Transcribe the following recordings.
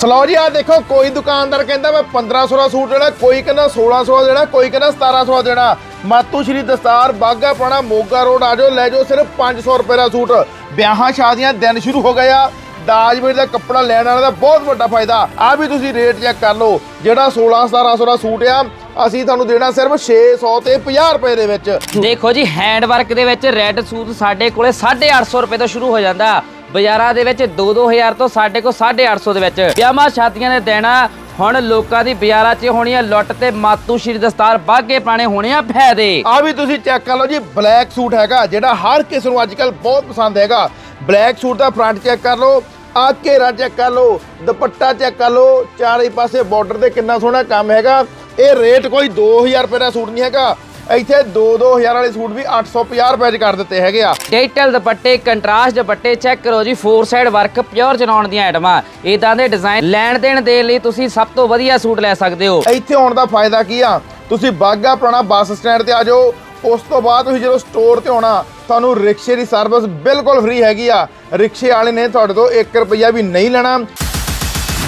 Slow ਜੀ ਆ ਦੇਖੋ, ਕੋਈ ਦੁਕਾਨਦਾਰ ਕਹਿੰਦਾ ਮੈਂ 1500 ਦਾ ਸੂਟ ਦੇਣਾ ਕੋਈ ਕਹਿੰਦਾ 1600 ਦਾ ਦੇਣਾ ਕੋਈ ਕਹਿੰਦਾ 1700 ਦਾ ਮਾਤੂ ਸ਼੍ਰੀ ਦਸਤਾਰ ਬਾਗਾ ਪੁਰਾਣਾ, ਮੋਗਾ ਰੋਡ ਆ ਲੈ ਜਾਓ ਸਿਰਫ 500 ਰੁਪਏ ਦਾ ਸੂਟ। ਵਿਆਹਾਂ ਸ਼ਾਦੀਆਂ ਦਿਨ ਸ਼ੁਰੂ ਹੋ ਗਏ ਆ। ਦਾਜ ਵੇਲੇ ਦਾ ਕੱਪੜਾ ਲੈਣ ਵਾਲੇ ਦਾ ਬਹੁਤ ਵੱਡਾ ਫਾਇਦਾ। ਆ ਵੀ ਤੁਸੀਂ ਰੇਟ ਚੈੱਕ ਕਰ ਲਓ, ਜਿਹੜਾ 16 1700 ਦਾ ਸੂਟ ਆ, ਅਸੀਂ ਤੁਹਾਨੂੰ ਦੇਣਾ ਸਿਰਫ 600 ਤੇ 50 ਰੁਪਏ ਦੇ ਵਿੱਚ। ਦੇਖੋ ਜੀ ਹੈਂਡ ਵਰਕ ਦੇ ਵਿੱਚ ਰੈੱਡ ਸੂਟ ਸਾਡੇ ਕੋਲੇ 850 ਰੁਪਏ ਤੋਂ ਸ਼ੁਰੂ ਹੋ ਜਾਂਦਾ। ਬਾਜ਼ਾਰਾਂ ਦੇ ਵਿੱਚ 2-2000 ਤੋਂ ਸਾਡੇ ਕੋਲ 850 ਦੇ ਵਿੱਚ। ਵਿਆਹਾਂ ਸ਼ਾਦੀਆਂ ਦੇ ਦੇਣਾ ਹੁਣ ਲੋਕਾਂ ਦੀ ਬਾਜ਼ਾਰਾਂ 'ਚ ਹੋਣੀ ਆ ਲੁੱਟ ਤੇ ਮਾਤੂ ਸ਼੍ਰੀ ਦਸਤਾਰ ਬਾਗੇ ਪਾਣੇ ਹੋਣੇ ਆ ਫਾਇਦੇ। ਆ ਵੀ ਤੁਸੀਂ ਚੈੱਕ ਕਰ ਲਓ ਜੀ, ਬਲੈਕ ਸੂਟ ਹੈਗਾ, ਜਿਹੜਾ ਹਰ ਕਿਸੇ ਨੂੰ ਅੱਜਕੱਲ ਬਹੁਤ ਪਸੰਦ ਹੈਗਾ। ਬਲੈਕ ਸੂਟ ਦਾ ਫਰੰਟ ਚੈੱਕ ਕਰ ਲਓ ਆ ਘੇਰਾ ਚੈੱਕ ਕਰ ਲਓ, ਦੁਪੱਟਾ ਚੈੱਕ ਕਰ ਲਓ, ਚਾਰੇ ਪਾਸੇ ਬਾਰਡਰ ਤੇ ਕਿੰਨਾ ਸੋਹਣਾ ਕੰਮ ਹੈਗਾ। ਇਹ ਰੇਟ ਕੋਈ 2000 ਰੁਪਏ ਦਾ ਸੂਟ ਨਹੀਂ ਹੈਗਾ। ਇੱਥੇ 2-2000 ਵਾਲੇ ਸੂਟ ਵੀ 850 ਰੁਪਏ 'ਚ ਕਰ ਦਿੱਤੇ ਹੈਗੇ ਆ। ਡਿਜੀਟਲ ਦੁਪੱਟੇ ਕੰਟਰਾਸਟ ਦੁਪੱਟੇ ਚੈੱਕ ਕਰੋ ਜੀ ਫੋਰ ਸਾਈਡ ਵਰਕ ਪਿਓਰ ਚਨਾਉਣ ਦੀਆਂ ਆਈਟਮਾਂ ਇਦਾਂ ਦੇ ਡਿਜ਼ਾਈਨ ਲੈਣ ਦੇਣ ਦੇ ਲਈ ਤੁਸੀਂ ਸਭ ਤੋਂ ਵਧੀਆ ਸੂਟ ਲੈ ਸਕਦੇ ਹੋ। ਇੱਥੇ ਆਉਣ ਦਾ ਫਾਇਦਾ ਕੀ ਆ? ਤੁਸੀਂ ਬਾਗਾ ਪੁਰਾਣਾ ਬੱਸ ਸਟੈਂਡ ਤੇ ਆ ਜਾਓ। ਉਸ ਤੋਂ ਬਾਅਦ ਤੁਸੀਂ ਜਦੋਂ ਸਟੋਰ ਤੇ ਆਉਣਾ ਤੁਹਾਨੂੰ ਰਿਕਸ਼ੇ ਦੀ ਸਰਵਿਸ ਬਿਲਕੁਲ ਫ੍ਰੀ ਹੈਗੀ ਆ। ਰਿਕਸ਼ੇ ਵਾਲੇ ਨੇ ਤੁਹਾਡੇ ਤੋਂ 1 ਰੁਪਿਆ ਵੀ ਨਹੀਂ ਲੈਣਾ।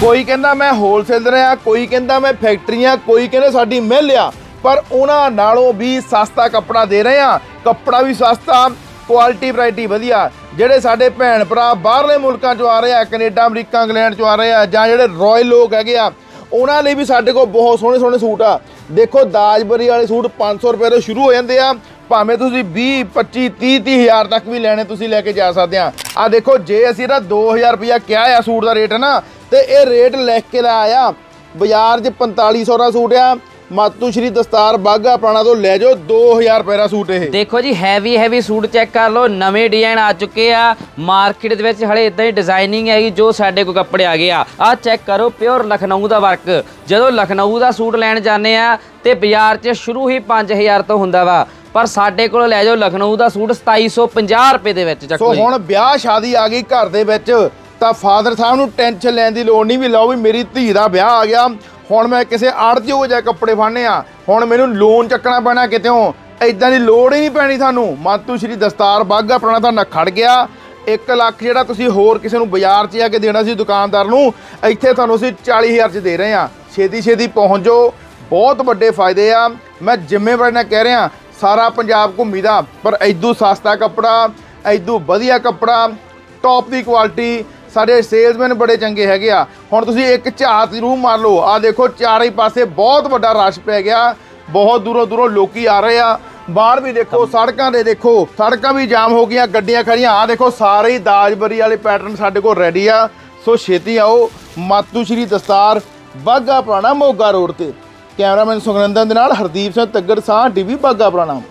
ਕੋਈ ਕਹਿੰਦਾ ਮੈਂ ਹੋਲਸੇਲਰ ਆ ਕੋਈ ਕਹਿੰਦਾ ਮੈਂ ਫੈਕਟਰੀ ਆ ਕੋਈ ਕਹਿੰਦਾ ਸਾਡੀ ਮਿੱਲ ਆ। ਪਰ ਉਹਨਾਂ ਨਾਲੋਂ ਵੀ ਸਸਤਾ ਕੱਪੜਾ ਦੇ ਰਹੇ ਆ ਕੱਪੜਾ ਵੀ ਸਸਤਾ ਕੁਆਲਿਟੀ ਵੈਰਾਈਟੀ ਵਧੀਆ। ਜਿਹੜੇ ਸਾਡੇ ਭੈਣ ਭਰਾ ਬਾਹਰਲੇ ਮੁਲਕਾਂ ਚੋਂ ਆ ਰਹੇ ਆ, ਕੈਨੇਡਾ, ਅਮਰੀਕਾ, ਇੰਗਲੈਂਡ ਚੋਂ ਆ ਰਹੇ ਆ, ਜਾਂ ਜਿਹੜੇ ਰੋਇਲ ਲੋਕ ਹੈਗੇ ਆ, ਉਹਨਾਂ ਲਈ ਵੀ ਸਾਡੇ ਕੋਲ ਬਹੁਤ ਸੋਹਣੇ ਸੋਹਣੇ ਸੂਟ ਆ। ਦੇਖੋ, ਦਾਜਬਰੀ ਵਾਲੇ ਸੂਟ 500 ਰੁਪਏ ਤੋਂ ਸ਼ੁਰੂ ਹੋ ਜਾਂਦੇ ਆ। ਭਾਵੇਂ ਤੁਸੀਂ 20 25 30 30 ਹਜ਼ਾਰ ਤੱਕ ਵੀ ਲੈਣੇ, ਤੁਸੀਂ ਲੈ ਕੇ ਜਾ ਸਕਦੇ ਆ। ਆ ਦੇਖੋ, ਜੇ ਅਸੀਂ ਇਹਦਾ 2000 ਰੁਪਇਆ ਕਿਹਾ ਆ ਸੂਟ ਦਾ ਰੇਟ ਹੈ ਨਾ, ਤੇ ਇਹ ਰੇਟ ਲਿਖ ਕੇ ਲਾਇਆ ਬਾਜ਼ਾਰ 'ਚ 4500 ਦਾ ਸੂਟ ਆ। ਮਾਤੂ ਸ਼੍ਰੀ ਦਸਤਾਰ ਬਾਗਾ ਪੁਰਾਣਾ ਤੋਂ ਲੈ ਜਾਓ 2000 ਰੁਪਏ ਦਾ ਸੂਟ ਇਹ। ਦੇਖੋ ਜੀ ਹੈਵੀ ਹੈਵੀ ਸੂਟ ਚੈੱਕ ਕਰ ਲਓ। ਨਵੇਂ ਡਿਜ਼ਾਈਨ ਆ ਚੁੱਕੇ ਆ। ਮਾਰਕੀਟ ਦੇ ਵਿੱਚ ਹਲੇ ਇਦਾਂ ਹੀ ਡਿਜ਼ਾਈਨਿੰਗ ਹੈਗੀ ਜੋ ਸਾਡੇ ਕੋਲ ਕੱਪੜੇ ਆ ਗਏ ਆ। ਆ ਚੈੱਕ ਕਰੋ ਪਿਓਰ ਲਖਨਊ ਦਾ ਵਰਕ ਜਦੋਂ ਲਖਨਊ ਦਾ ਸੂਟ ਲੈਣ ਜਾਂਦੇ ਆ ਤੇ ਬਾਜ਼ਾਰ 'ਚ ਸ਼ੁਰੂ ਹੀ 5000 ਤੋਂ ਹੁੰਦਾ ਵਾ। ਪਰ ਸਾਡੇ ਕੋਲ ਲੈ ਜਾਓ ਲਖਨਊ ਦਾ ਸੂਟ 2750 ਰੁਪਏ ਦੇ ਵਿੱਚ ਸੋ ਚੱਕੋ ਜੀ। ਹੁਣ ਵਿਆਹ ਸ਼ਾਦੀ ਆ ਗਈ ਘਰ ਦੇ ਵਿੱਚ ਤਾਂ ਫਾਦਰ ਸਾਹਿਬ ਨੂੰ ਟੈਨਸ਼ਨ ਲੈਣ ਦੀ ਲੋੜ ਨਹੀਂ ਵੀ ਲਓ ਵੀ ਮੇਰੀ ਧੀ ਦਾ ਵਿਆਹ ਆ ਗਿਆ। ਹੁਣ ਮੈਂ ਕਿਸੇ ਆੜਤੀ ਹੋ ਜਾ ਕੱਪੜੇ ਫਾਣੇ ਆ। ਹੁਣ ਮੈਨੂੰ ਲੋਨ ਚੱਕਣਾ ਪੈਣਾ ਕਿਤੇੋਂ ਐਦਾਂ ਦੀ ਲੋੜ ਹੀ ਨਹੀਂ ਪੈਣੀ ਤੁਹਾਨੂੰ ਮਾਤੂ ਸ਼੍ਰੀ ਦਸਤਾਰ ਬਾਗਾ ਪੁਰਾਣਾ ਤਾਂ ਖੜ ਗਿਆ। 1 ਲੱਖ ਜਿਹੜਾ ਤੁਸੀਂ ਹੋਰ ਕਿਸੇ ਨੂੰ ਬਾਜ਼ਾਰ 'ਚ ਜਾ ਕੇ ਦੇਣਾ ਸੀ ਦੁਕਾਨਦਾਰ ਨੂੰ, ਇੱਥੇ ਤੁਹਾਨੂੰ ਅਸੀਂ 40000 'ਚ ਦੇ ਰਹੇ ਆ। ਛੇਤੀ ਛੇਤੀ ਪਹੁੰਚ ਜਾਓ। ਬਹੁਤ ਵੱਡੇ ਫਾਇਦੇ ਆ। ਮੈਂ ਜ਼ਿੰਮੇਵਾਰੀ ਨਾਲ ਕਹਿ ਰਿਹਾ, ਸਾਰਾ ਪੰਜਾਬ ਘੁੰਮੀ ਦਾ ਪਰ ਐਦੂ ਸਸਤਾ ਕੱਪੜਾ ਐਦੂ ਵਧੀਆ ਕੱਪੜਾ ਟੌਪ ਦੀ ਕੁਆਲਿਟੀ ਸਾਡੇ ਸੇਲਸਮੈਨ ਬੜੇ ਚੰਗੇ ਹੈਗੇ ਆ। ਹੁਣ ਤੁਸੀਂ ਇੱਕ ਝਾਤ ਜ਼ਰੂਰ ਮਾਰ ਲਓ। ਆ ਦੇਖੋ ਚਾਰੇ ਪਾਸੇ ਬਹੁਤ ਵੱਡਾ ਰਸ਼ ਪੈ ਗਿਆ। ਬਹੁਤ ਦੂਰੋਂ ਦੂਰੋਂ ਲੋਕੀ ਆ ਰਹੇ ਆ। ਬਾਹਰ ਵੀ ਦੇਖੋ ਸੜਕਾਂ ਦੇ ਦੇਖੋ ਸੜਕਾਂ ਵੀ ਜਾਮ ਹੋ ਗਈਆਂ ਗੱਡੀਆਂ ਖੜੀਆਂ। ਆ ਦੇਖੋ ਸਾਰੇ ਹੀ ਦਾਜਬਰੀ ਵਾਲੇ ਪੈਟਰਨ ਸਾਡੇ ਕੋਲ ਰੈਡੀ ਆ। ਸੋ ਛੇਤੀ ਆਓ ਮਾਤੂ ਸ਼੍ਰੀ ਦਸਤਾਰ ਬਾਗਾ ਪੁਰਾਣਾ ਮੋਗਾ ਰੋਡ ਤੇ। ਕੈਮਰਾਮੈਨ ਸੁਖਨੰਦਨ ਦੇ ਨਾਲ ਹਰਦੀਪ ਸਿੰਘ ਤੱਗੜ ਸਾਹ ਟੀਵੀ ਬਾਗਾ ਪੁਰਾਣਾ।